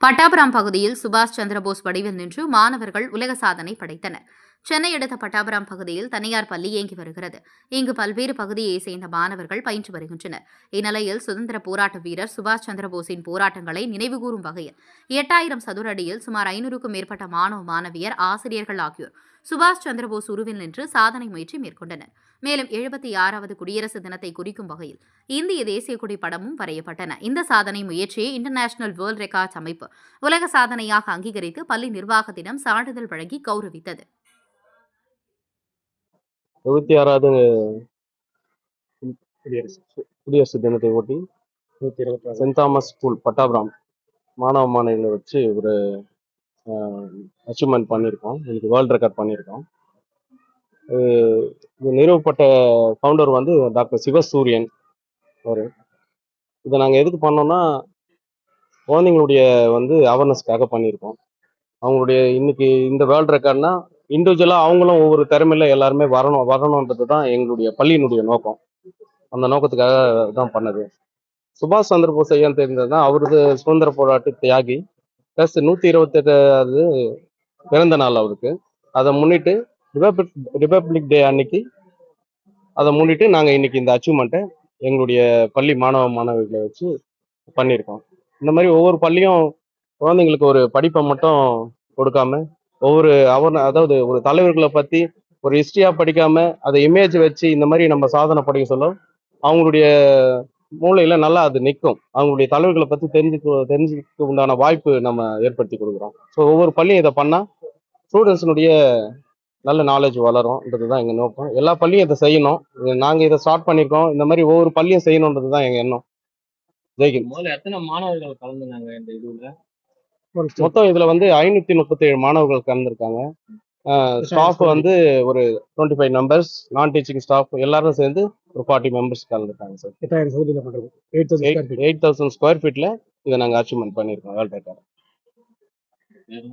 பட்டாபுரம் பகுதியில் சுபாஷ் சந்திரபோஸ் வடிவில் நின்று மாணவர்கள் உலக சாதனை படைத்தனர். சென்னை அடுத்த பட்டாபுரம் பகுதியில் தனியார் பள்ளி இயங்கி வருகிறது. இங்கு பல்வேறு பகுதியைச் சேர்ந்த மாணவர்கள் பயின்று வருகின்றனர். இந்நிலையில் சுதந்திர போராட்ட வீரர் சுபாஷ் சந்திரபோஸின் போராட்டங்களை நினைவுகூரும் வகையில் எட்டாயிரம் சதுர அடியில் சுமார் ஐநூறுக்கும் மேற்பட்ட மாணவ மாணவியர் ஆசிரியர்கள் ஆகியோர் சுபாஷ் சந்திரபோஸ் உருவில் நின்று சாதனை முயற்சி மேற்கொண்டனர். மேலும் எழுபத்தி ஆறாவது குடியரசு தினத்தை குறிக்கும் வகையில் இந்திய தேசிய கொடி படமும் வரையப்பட்டன. இந்த சாதனை முயற்சியை இன்டர்நேஷனல் வேர்ல்ட் ரெக்கார்ட்ஸ் அமைப்பு உலக சாதனையாக அங்கீகரித்து பள்ளி நிர்வாகத்திடம் சான்றிதழ் வழங்கி கௌரவித்தது. எழுபத்தி ஆறாவது குடியரசு குடியரசு தினத்தை ஒட்டி சென்ட் தாமஸ் ஸ்கூல் பட்டாபுரம் மாணவ மாணவிகளை வச்சு ஒரு அச்சீவ்மெண்ட் பண்ணியிருக்கோம். இன்னைக்கு வேர்ல்ட் ரெக்கார்ட் பண்ணியிருக்கோம். இது இது நிறுவப்பட்ட ஃபவுண்டர் வந்து டாக்டர் சிவசூரியன் அவர். இதை நாங்கள் எதுக்கு பண்ணோம்னா குழந்தைங்களுடைய வந்து அவேர்னஸ்க்காக பண்ணியிருக்கோம். அவங்களுடைய இன்னைக்கு இந்த வேர்ல்ட் ரெக்கார்ட்னா இண்டிவிஜுவலாக அவங்களும் ஒவ்வொரு திறமையில எல்லாருமே வரணும் வரணுன்றது தான் எங்களுடைய பள்ளியினுடைய நோக்கம். அந்த நோக்கத்துக்காக தான் பண்ணது. சுபாஷ் சந்திர போஸ் ஐயா தெரிந்ததுன்னா அவரது சுதந்திர போராட்ட தியாகி. ப்ளஸ் நூற்றி இருபத்தெட்டாவது பிறந்த நாள் அவருக்கு. அதை முன்னிட்டு ரிபப்ளிக் ரிபப்ளிக் டே அன்னைக்கு அதை முன்னிட்டு நாங்கள் இன்னைக்கு இந்த அச்சீவ்மெண்ட்டை எங்களுடைய பள்ளி மாணவ மாணவிகளை வச்சு பண்ணியிருக்கோம். இந்த மாதிரி ஒவ்வொரு பள்ளியும் குழந்தைங்களுக்கு ஒரு படிப்பை மட்டும் கொடுக்காம ஒவ்வொரு அவர் அதாவது ஒரு தலைவர்களை பற்றி ஒரு ஹிஸ்ட்ரியாக படிக்காம அதை இமேஜ் வச்சு இந்த மாதிரி நம்ம சாதனை படிக்க சொல்ல அவங்களுடைய மூளையில நல்லா அது நிற்கும் அவங்களுடைய தலைவர்களை பற்றி தெரிஞ்சுக்க தெரிஞ்சுக்க உண்டான வாய்ப்பு நம்ம ஏற்படுத்தி கொடுக்குறோம். ஸோ ஒவ்வொரு பள்ளியும் இதை பண்ணால் ஸ்டூடெண்ட்ஸினுடைய நல்ல நாலேஜ் வளரும்ன்றது தான் எங்கள் நோக்கம். எல்லா பள்ளியும் இதை செய்யணும். நாங்கள் இதை ஸ்டார்ட் பண்ணியிருக்கோம் இந்த மாதிரி ஒவ்வொரு பள்ளியும் செய்யணுன்றது தான் எங்கள் எண்ணம். ஜெய்கின் முதல்ல எத்தனை மாணவர்கள் கலந்துனாங்க இந்த இதுல? மொத்தம் இதுல வந்து ஐநூத்தி முப்பத்தி ஏழு மாணவர்கள் கலந்துருக்காங்க. ஸ்டாஃப் வந்து ஒரு twenty five members non teaching staff எல்லாரும் சேர்ந்து ஒரு ஃபார்ட்டி மெம்பர்ஸ் கலந்துருக்காங்க சார் எட்டாயிரம் eight thousand eight eight thousand square ஃபீட்ல இதை நாங்கள் அச்சீவ்மெண்ட் பண்ணியிருக்கோம் வேர்ல்ட் ரெக்கார்ட்